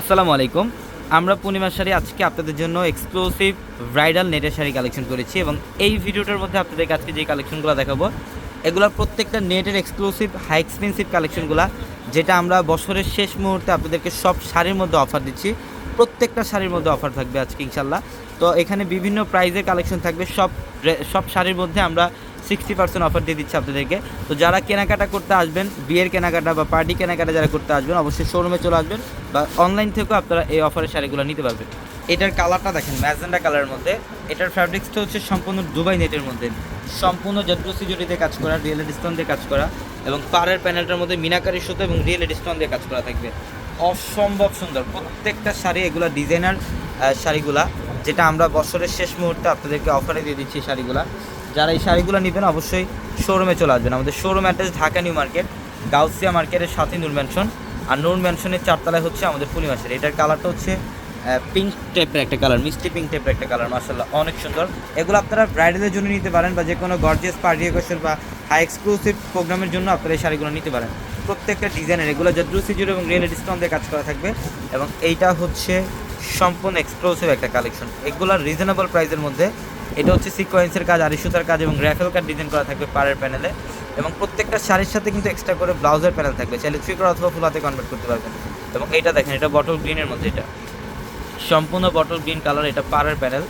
আসসালামু আলাইকুম। আমরা পূর্ণিমা শাড়ি আজকে আপনাদের জন্য এক্সক্লুসিভ ব্রাইডাল নেটের শাড়ি কালেকশন করেছি এবং এই ভিডিওটার মধ্যে আপনাদেরকে আজকে যে কালেকশনগুলো দেখাবো, এগুলো প্রত্যেকটা নেটের এক্সক্লুসিভ হাই এক্সপেন্সিভ কালেকশনগুলো যেটা আমরা বছরের শেষ মুহূর্তে আপনাদেরকে সব শাড়ির মধ্যে অফার দিচ্ছি। প্রত্যেকটা শাড়ির মধ্যে অফার থাকবে আজকে ইনশাল্লাহ তো এখানে বিভিন্ন প্রাইজের কালেকশন থাকবে। সব সব শাড়ির মধ্যে আমরা সিক্সটি পার্সেন্ট অফার দিয়ে দিচ্ছি আপনাদেরকে। তো যারা কেনাকাটা করতে আসবেন, বিয়ের কেনাকাটা বা পার্টি কেনাকাটা যারা করতে আসবেন, অবশ্যই শোরুমে চলে আসবেন বা অনলাইন থেকেও আপনারা এই অফারের শাড়িগুলো নিতে পারবেন। এটার কালারটা দেখেন ম্যাজেন্ডা কালারের মধ্যে। এটার ফ্যাব্রিক্সটা হচ্ছে সম্পূর্ণ দুবাই নেটের মধ্যে। সম্পূর্ণ জট্রসি জড়িতে কাজ করা রিয়েল স্টোন দিয়ে কাজ করা এবং পাড়ের প্যানেলটার মধ্যে মিনাকারি সুতো এবং রিয়েল স্টোন দিয়ে কাজ করা থাকবে। অসম্ভব সুন্দর। প্রত্যেকটা শাড়ি, এগুলো ডিজাইনার শাড়িগুলা, যেটা আমরা বছরের শেষ মুহূর্তে আপনাদেরকে অফারে দিয়ে দিচ্ছি শাড়িগুলা। যারা এই শাড়িগুলো নেবেন অবশ্যই শোরুমে চলে আসবেন। আমাদের showroom address Dhaka new market, Gausia মার্কেটের সাথে নূর ম্যানশন আর নূর ম্যানশনের চারতলায় হচ্ছে আমাদের পূর্ণিমা শাড়ি এটার কালারটা হচ্ছে পিঙ্ক টাইপের একটা কালার মিষ্টি পিঙ্ক টাইপের একটা কালার মার্শাল্লাহ অনেক সুন্দর। এগুলো আপনারা ব্রাইডালের জন্য নিতে পারেন বা যে কোনো গর্জিয়াস পার্টি অকেশন বা হাই এক্সক্লুসিভ প্রোগ্রামের জন্য আপনারা এই শাড়িগুলো নিতে পারেন। প্রত্যেকটা ডিজাইনের এগুলো জাদ্রুসি জুড়ে এবং রিয়েল ডিসকাউন্ট দিয়ে কাজ করা থাকবে এবং এইটা হচ্ছে সম্পূর্ণ এক্সক্লুসিভ একটা কালেকশন এগুলো রিজনেবল প্রাইসের মধ্যে এটা হচ্ছে সিকোয়েন্সের কাজ আড়ি সুতার কাজ এবং র্যাফেল কাট ডিজাইন করা থাকবে পাড়ের প্যানেলে এবং প্রত্যেকটা শাড়ির সাথে কিন্তু এক্সট্রা করে ব্লাউজের প্যানেল থাকবে। চাইলে থ্রি অথবা ফুল হাতে কনভার্ট করতে পারবেন। এবং এটা দেখেন, এটা বটল গ্রিনের মধ্যে এটা। সম্পূর্ণ বটল গ্রিন কালার এটা পাড়ের প্যানেল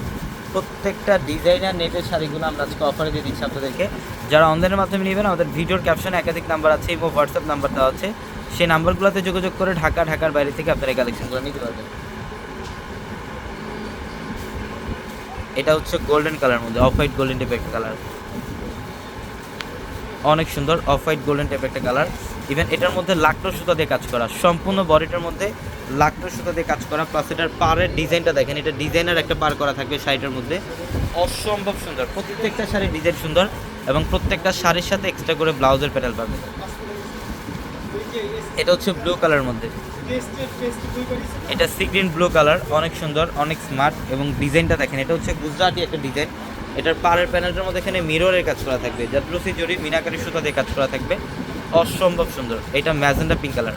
প্রত্যেকটা ডিজাইনার নেটের শাড়িগুলো আমরা আজকে অফারে দিয়ে দিচ্ছি আপনাদেরকে। যারা অনলাইনের মাধ্যমে নেবেন, আমাদের ভিডিওর ক্যাপশনে একাধিক নাম্বার আছে, এবং হোয়াটসঅ্যাপ নাম্বার দেওয়া আছে। সেই নাম্বারগুলোতে যোগাযোগ করে ঢাকা, ঢাকার বাইরে থেকে আপনারা কালেকশনগুলো নিতে পারবেন। এটা হচ্ছে গোল্ডেন কালার মধ্যে অফ হোয়াইট গোল্ডেন টাইপের একটা কালার অনেক সুন্দর অফ হোয়াইট গোল্ডেন টাইপের একটা কালার ইভেন এটার মধ্যে লাকটো সুতা দিয়ে কাজ করা, সম্পূর্ণ বডিটার মধ্যে লাকটো সুতা দিয়ে কাজ করা প্লাস এটার পাড়ের ডিজাইনটা দেখেন, এটা ডিজাইনার একটা পার করা থাকবে শাড়িটার মধ্যে। অসম্ভব সুন্দর, প্রত্যেকটা শাড়ির ডিজাইন সুন্দর এবং প্রত্যেকটা শাড়ির সাথে এক্সট্রা করে ব্লাউজের প্যানেল পাবে এটা হচ্ছে ব্লু কালারের মধ্যে। এটা সি গ্রিন ব্লু কালার অনেক সুন্দর, অনেক স্মার্ট এবং ডিজাইনটা দেখেন, এটা হচ্ছে গুজরাটি একটা ডিজাইন। এটার পাড়ের প্যানেলটার মধ্যে এখানে মিররের কাজ করা থাকবে জাদ্রসি জড়ি মিনাকারি সুতা দিয়ে কাজ করা থাকবে। অসম্ভব সুন্দর, এটা ম্যাজেন্ডা পিঙ্ক কালার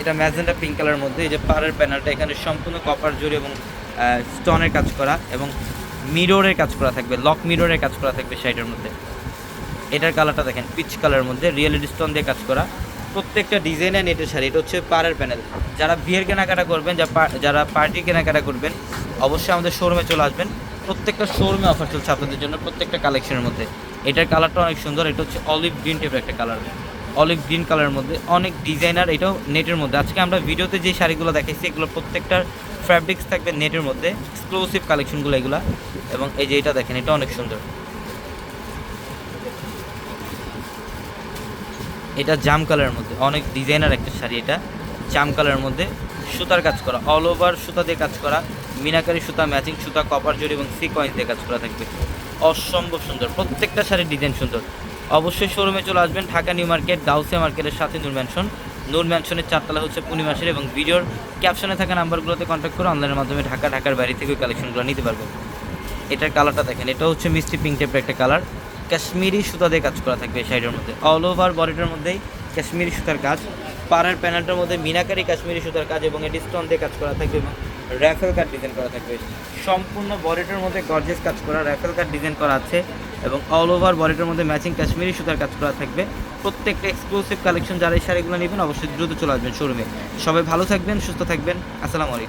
এটা ম্যাজেন্ডা পিঙ্ক কালার মধ্যে, এই যে পাড়ের প্যানেলটা, এখানে সম্পূর্ণ কপার জড়ি এবং স্টনের কাজ করা এবং মিররের কাজ করা থাকবে লক মিররের কাজ করা থাকবে শাড়িটার মধ্যে। এটার কালারটা দেখেন, পিচ কালারের মধ্যে, রিয়েলিটি স্টোন দিয়ে কাজ করা। প্রত্যেকটা ডিজাইনের নেটের শাড়ি, এটা হচ্ছে পাড়ের প্যানেল। যারা বিয়ের কেনাকাটা করবেন যারা পার্টি কেনাকাটা করবেন, অবশ্যই আমাদের শোরুমে চলে আসবেন। প্রত্যেকটা শোরুমে অফার চলছে আপনাদের জন্য প্রত্যেকটা কালেকশনের মধ্যে। এটার কালারটা অনেক সুন্দর, এটা হচ্ছে অলিভ গ্রিন টাইপের একটা কালার অলিভ গ্রিন কালারের মধ্যে অনেক ডিজাইনার এটাও নেটের মধ্যে। আজকে আমরা ভিডিওতে যে শাড়িগুলো দেখাইছি, এগুলো প্রত্যেকটার ফ্যাব্রিক্স থাকবে নেটের মধ্যে এক্সক্লুসিভ কালেকশনগুলো এগুলো। এবং এই যে এটা দেখেন, এটা অনেক সুন্দর। এটা জাম কালারের মধ্যে, অনেক ডিজাইনার একটা শাড়ি এটা, জাম কালারের মধ্যে, সুতার কাজ করা অল ওভার সুতা দিয়ে কাজ করা, মিনাকারি সুতা ম্যাচিং সুতা কপার জড়ি এবং সিকোয়েন্স দিয়ে কাজ করা থাকবে। অসম্ভব সুন্দর, প্রত্যেকটা শাড়ির ডিজাইন সুন্দর। অবশ্যই শোরুমে চলে আসবেন, ঢাকা নিউ মার্কেট গাউসিয়া মার্কেটের সাথে নূর ম্যানশন নূর ম্যানশনের চারতলা হচ্ছে পূর্ণিমাসের এবং ভিডিওর ক্যাপশনে থাকা নাম্বারগুলোতে কন্ট্যাক্ট করে অনলাইনের মাধ্যমে ঢাকা, ঢাকার বাইরে থেকে কালেকশনগুলো নিতে পারবেন। এটার কালারটা দেখেন, এটা হচ্ছে মিষ্টি পিঙ্ক টাইপের একটা কালার কাশ্মীরি সুতা দিয়ে কাজ করা থাকবে শাড়িটার মধ্যে। অল ওভার বডিটার মধ্যেই কাশ্মীরি সুতার কাজ। পাড়ের প্যানেলটার মধ্যে মিনাকারি কাশ্মীরি সুতার কাজ এবং এটি স্টোন দিয়ে কাজ করা থাকবে এবং র্যাফেল কাট ডিজাইন করা থাকবে। সম্পূর্ণ বডিটার মধ্যে গর্জেস কাজ করা র্যাফেল কাট ডিজাইন করা আছে এবং অল ওভার বডিটার মধ্যে ম্যাচিং কাশ্মীরি সুতার কাজ করা থাকবে। প্রত্যেকটা এক্সক্লুসিভ কালেকশন যারা এই শাড়িগুলো নেবেন অবশ্যই দ্রুত চলে আসবেন শোরুমে সবাই ভালো থাকবেন, সুস্থ থাকবেন। আসসালামু আলাইকুম।